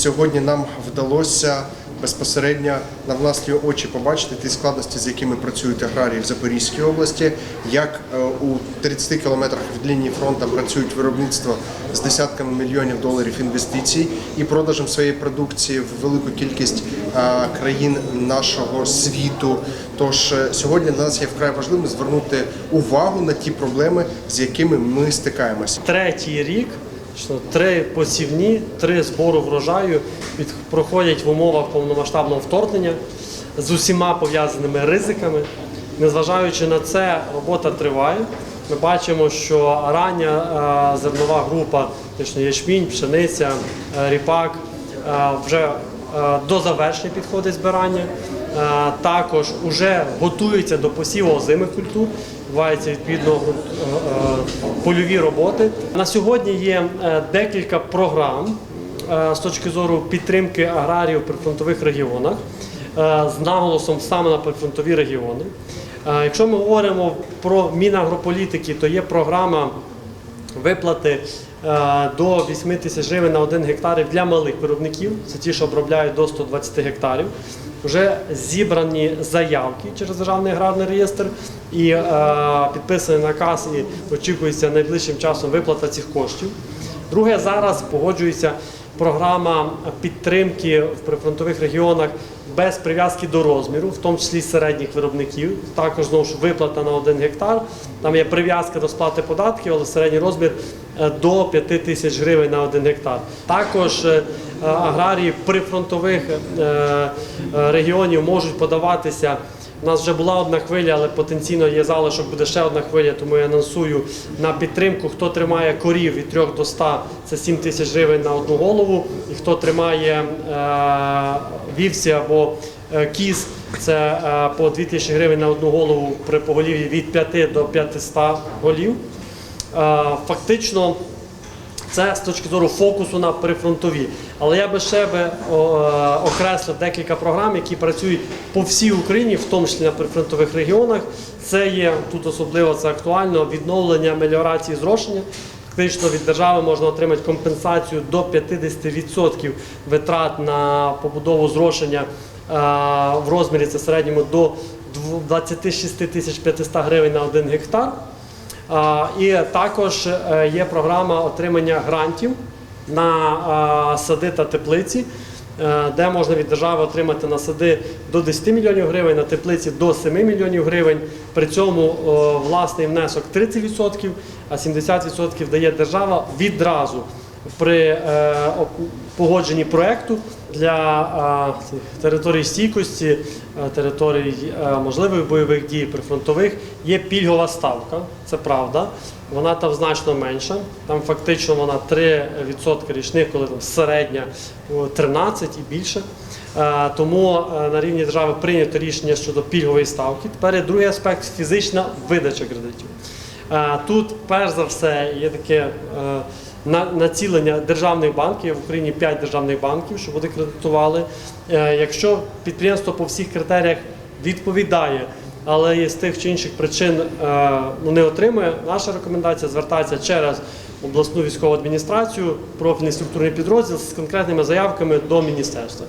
сьогодні нам вдалося безпосередньо на власні очі побачити ті складності, з якими працюють аграрії в Запорізькій області, як е, у 30 кілометрах від лінії фронту працюють виробництва з десятками мільйонів доларів інвестицій і продажем своєї продукції в велику кількість е, країн нашого світу. Тож е, сьогодні для нас є вкрай важливим звернути увагу на ті проблеми, з якими ми стикаємося. Третій рік, три посівні, три збору врожаю проходять в умовах повномасштабного вторгнення з усіма пов'язаними ризиками. Незважаючи на це, робота триває. Ми бачимо, що рання е, зернова група, точно ячмінь, пшениця, е, ріпак, е, вже до завершення підходить збирання. Е, Також вже готуються до посіву озимих культур, відбуваються відповідно е, е, польові роботи. На сьогодні є декілька програм з точки зору підтримки аграріїв в прифронтових регіонах з наголосом саме на прифронтові регіони. Якщо ми говоримо про мінагрополітики, то є програма виплати е, до 8 тисяч гривень на 1 гектар для малих виробників, це ті, що обробляють до 120 гектарів. Вже зібрані заявки через державний аграрний реєстр і е, підписаний наказ, і очікується найближчим часом виплата цих коштів. Друге, зараз погоджується програма підтримки в прифронтових регіонах без прив'язки до розміру, в тому числі середніх виробників. Також знову ж виплата на 1 гектар. Там є прив'язка до сплати податків, але середній розмір е, до 5 тисяч гривень на 1 гектар. Також е, аграрії прифронтових е, е, регіонів можуть подаватися. У нас вже була одна хвиля, але потенційно є залишок, буде ще одна хвиля, тому я анонсую на підтримку. Хто тримає корів від 3 до 100 – це 7 тисяч гривень на одну голову. І хто тримає е, вівці або е, кіз, це е, по 2 тисячі гривень на одну голову при поголів'ї від 5 до 500 голів. Фактично, це з точки зору фокусу на прифронтові. Але я би ще би е, окреслив декілька програм, які працюють по всій Україні, в тому числі на прифронтових регіонах. Це є тут особливо це актуально відновлення меліорації зрошення. Фактично від держави можна отримати компенсацію до 50% витрат на побудову зрошення е, в розмірі це середньому до 26 тисяч 500 гривень на 1 гектар. І також е, є програма отримання грантів на сади та теплиці, е, де можна від держави отримати на сади до 10 мільйонів гривень, на теплиці до 7 мільйонів гривень. При цьому власний внесок 30%, а 70% дає держава відразу при е, погодженні проекту для цих територій стійкості, територій е, можливих бойових дій прифронтових є пільгова ставка. Це правда. Вона там значно менша. Там фактично вона 3% річних, коли там середня о, 13 і більше. Е, Тому е, на рівні держави прийнято рішення щодо пільгової ставки. Тепер є другий аспект фізична видача кредитів. Е, Тут, перш за все, є таке е, на- націлення державних банків. В Україні 5 державних банків, що вони кредитували. Е, Якщо підприємство по всіх критеріях відповідає, але з тих чи інших причин е, ну, не отримує, наша рекомендація звертатися через обласну військову адміністрацію, профільний структурний підрозділ з конкретними заявками до міністерства.